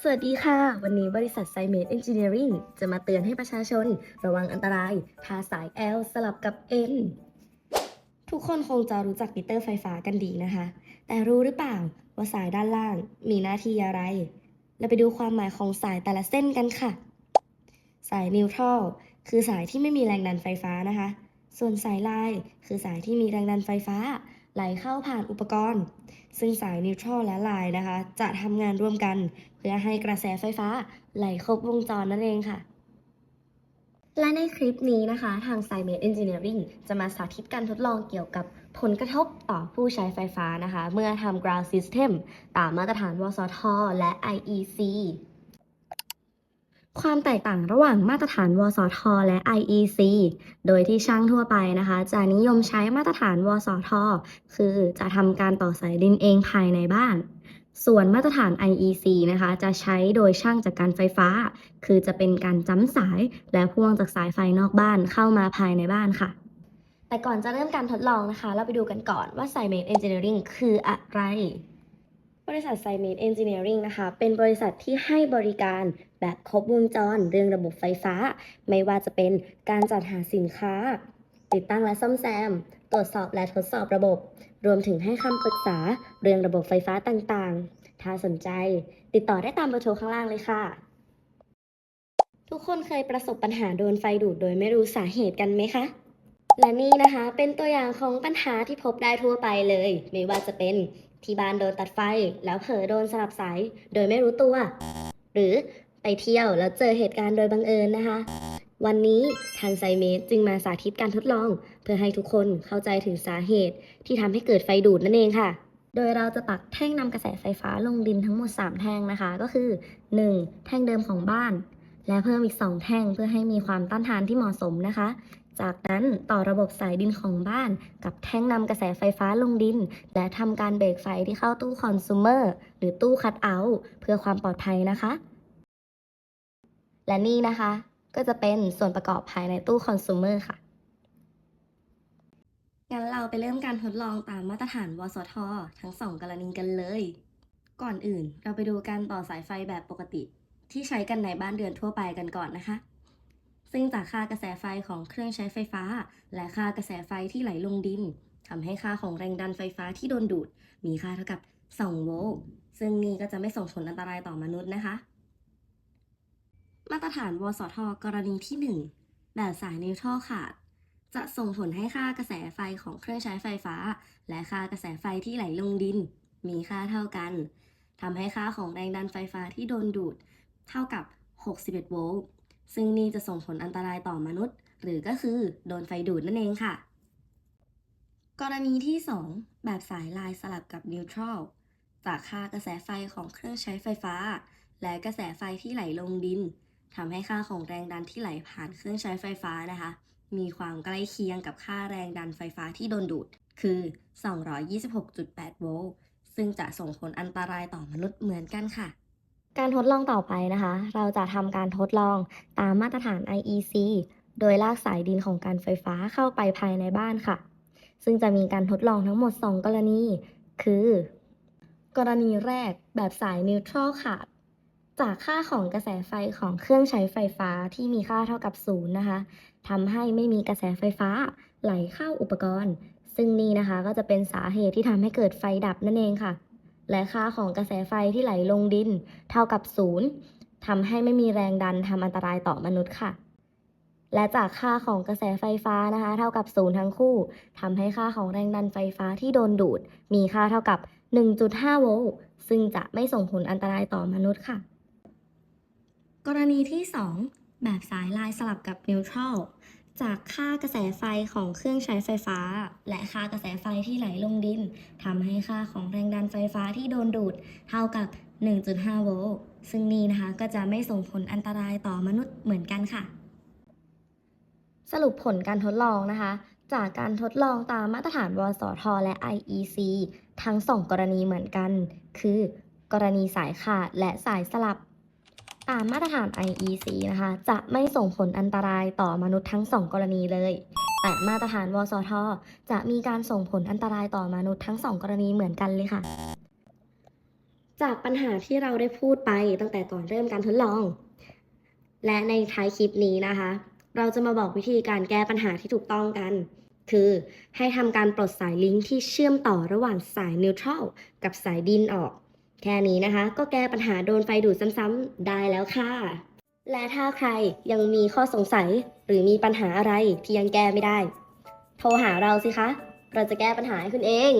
สวัสดีค่ะ วันนี้บริษัทไซเมดเอนจิเนียริงจะมาเตือนให้ประชาชน ระวังอันตราย ทาสาย L สลับกับ N ทุกคนคงจะรู้จักมิเตอร์ไฟฟ้ากันดีนะคะ แต่รู้หรือเปล่าว่าสายด้านล่างมีหน้าที่อะไร เราไปดูความหมายของสายแต่ละเส้นกันค่ะ สายนิวทรัลคือสายที่ไม่มีแรงดันไฟฟ้านะคะ ส่วนสายลายคือสายที่มีแรงดันไฟฟ้า ไหลเข้าผ่านอุปกรณ์ ซึ่งสายนิวทรัลและลายนะคะ จะทำงานร่วมกัน เพื่อให้กระแสไฟฟ้าไหลครบวงจรนั่นเองค่ะ และในคลิปนี้นะคะ ทาง s i m e d Engineering จะมาสาธิตการทดลองเกี่ยวกับผลกระทบต่อผู้ใช้ไฟฟ้านะคะ เมื่อทำ ground system ตามมาตรฐานวสท และ IEC ความแตกต่างระหว่างมาตรฐาน วสท และ IEC โดยที่ช่างทั่วไปนะคะ จะนิยมใช้มาตรฐาน วสท คือจะทำการต่อสายดินเองภายในบ้าน ส่วนมาตรฐาน IEC นะคะ จะใช้โดยช่างจากการไฟฟ้า คือจะเป็นการจ้ำสายและพ่วงจากสายไฟนอกบ้านเข้ามาภายในบ้านค่ะ แต่ก่อนจะเริ่มการทดลองนะคะ เราไปดูกันก่อนว่า s i m e d Engineering คืออะไร ริษัท s i m e d Engineering นะคะ เป็นบริษัทที่ให้บริการแบบครบวงจรเรื่องระบบไฟฟ้า ไม่ว่าจะเป็นการจัดหาสินค้า ติดตั้งและซ่อมแซม ตรวจสอบและทดสอบระบบ รวมถึงให้คำปรึกษาเรื่องระบบไฟฟ้าต่างๆ ถ้าสนใจ ติดต่อได้ตามเบอร์โทรข้างล่างเลยค่ะ ทุกคนเคยประสบปัญหาโดนไฟดูดโดยไม่รู้สาเหตุกันไหมคะและนี่นะคะเป็นตัวอย่างของปัญหาที่พบได้ทั่วไปเลย ไม่ว่าจะเป็น ที่บ้านโดนตัดไฟแล้วเผลอโดนสลับสาย โดยไม่รู้ตัว หรือไปเที่ยวแล้วเจอเหตุการณ์โดยบังเอิญนะคะ วันนี้ทางไซเมดจึงมาสาธิตการทดลอง เพื่อให้ทุกคนเข้าใจถึงสาเหตุที่ทำให้เกิดไฟดูดนั่นเองค่ะ โดยเราจะปักแท่งนำกระแสไฟฟ้าลงดินทั้งหมด 3 แท่งนะคะ ก็คือ 1. แท่งเดิมของบ้าน และเพิ่มอีก 2 แท่งเพื่อให้มีความต้านทานที่เหมาะสมนะคะ จากนั้นต่อระบบสายดินของบ้าน กับแท่งนำกระแสไฟฟ้าลงดิน และทำการเบรกไฟที่เข้าตู้คอน sumer หรือตู้คัดเอาท์เพื่อความปลอดภัยนะคะ และนี่นะคะ ก็จะเป็นส่วนประกอบภายในตู้คอน sumer ค่ะ งั้นเราไปเริ่มการทดลองตามมาตรฐานวสท ทั้งสองกรณีกันเลย ก่อนอื่นเราไปดูการต่อสายไฟแบบปกติ ที่ใช้กันในบ้านเรือนทั่วไปกันก่อนนะคะ ซึ่งจากค่ากระแสไฟของเครื่องใช้ไฟฟ้า และค่ากระแสไฟที่ไหลลงดินทำให้ค่าของแรงดันไฟฟ้าที่โดนดูด มีค่าเท่ากับ 2 โวลต์ ซึ่งนี่ก็จะไม่ส่งผลอันตรายต่อมนุษย์นะคะ มาตรฐานวสท กรณีที่ 1 แบบสายนิวทรัลขาด จะส่งผลให้ค่ากระแสไฟของเครื่องใช้ไฟฟ้า และค่ากระแสไฟที่ไหลลงดิน มีค่าเท่ากันทำให้ค่าของแรงดันไฟฟ้าที่โดนดูด เท่ากับ 61 โวลต์ ซึ่งนี่จะส่งผลอันตรายต่อมนุษย์ หรือก็คือโดนไฟดูดนั่นเองค่ะ กรณีที่ 2 แบบสายลายสลับกับนิวทรัลจากค่ากระแสไฟของเครื่องใช้ไฟฟ้า และกระแสไฟที่ไหลลงดินทำให้ค่าของแรงดันที่ไหลผ่านเครื่องใช้ไฟฟ้านะคะ มีความใกล้เคียงกับค่าแรงดันไฟฟ้าที่โดนดูด คือ 226.8 โวลต์ซึ่งจะส่งผลอันตรายต่อมนุษย์เหมือนกันค่ะ การทดลองต่อไปนะคะ เราจะทำการทดลองตามมาตรฐาน IEC โดยลากสายดินของการไฟฟ้าเข้าไปภายในบ้านค่ะ ซึ่งจะมีการทดลองทั้งหมด 2 กรณี คือ กรณีแรกแบบสายนิวทรัลขาด จากค่าของกระแสไฟของเครื่องใช้ไฟฟ้าที่มีค่าเท่ากับศูนย์นะคะทำให้ไม่มีกระแสไฟฟ้าไหลเข้าอุปกรณ์ ซึ่งนี่นะคะก็จะเป็นสาเหตุที่ทำให้เกิดไฟดับนั่นเองค่ะ และค่าของกระแสไฟที่ไหลลงดิน เท่ากับศูนย์ทำให้ไม่มีแรงดันทำอันตรายต่อมนุษย์ค่ะ และจากค่าของกระแสไฟฟ้านะคะ เท่ากับศูนย์ทั้งคู่ทำให้ค่าของแรงดันไฟฟ้าที่โดนดูด มีค่าเท่ากับ 1.5 โวลต์ซึ่งจะไม่ส่งผลอันตรายต่อมนุษย์ค่ะ กรณีที่ 2 แบบสายลายสลับกับนิวทรัล จากค่ากระแสไฟของเครื่องใช้ไฟฟ้า และค่ากระแสไฟที่ไหลลงดินทำให้ค่าของแรงดันไฟฟ้าที่โดนดูด เท่ากับ 1.5 โวลต์ซึ่งนี่นะคะก็จะไม่ส่งผลอันตรายต่อมนุษย์เหมือนกันค่ะ สรุปผลการทดลองนะคะ จากการทดลองตามมาตรฐานวสท และ IEC ทั้ง2กรณีเหมือนกัน คือ กรณีสายขาดและสายสลับ ตามมาตรฐาน IEC นะคะ จะไม่ส่งผลอันตรายต่อมนุษย์ทั้ง2กรณีเลย แต่มาตรฐานวสท จะมีการส่งผลอันตรายต่อมนุษย์ทั้ง2กรณีเหมือนกันเลยค่ะ จากปัญหาที่เราได้พูดไปตั้งแต่ก่อนเริ่มการทดลอง และในท้ายคลิปนี้นะคะ เราจะมาบอกวิธีการแก้ปัญหาที่ถูกต้องกัน คือให้ทำการปลดสายลิงก์ที่เชื่อมต่อระหว่างสายนิวทรัลกับสายดินออก แค่นี้นะคะ ก็แก้ปัญหาโดนไฟดูดซ้ำๆได้แล้วค่ะ และถ้าใครยังมีข้อสงสัยหรือมีปัญหาอะไรที่ยังแก้ไม่ได้ โทรหาเราสิคะ เราจะแก้ปัญหาให้คุณเอง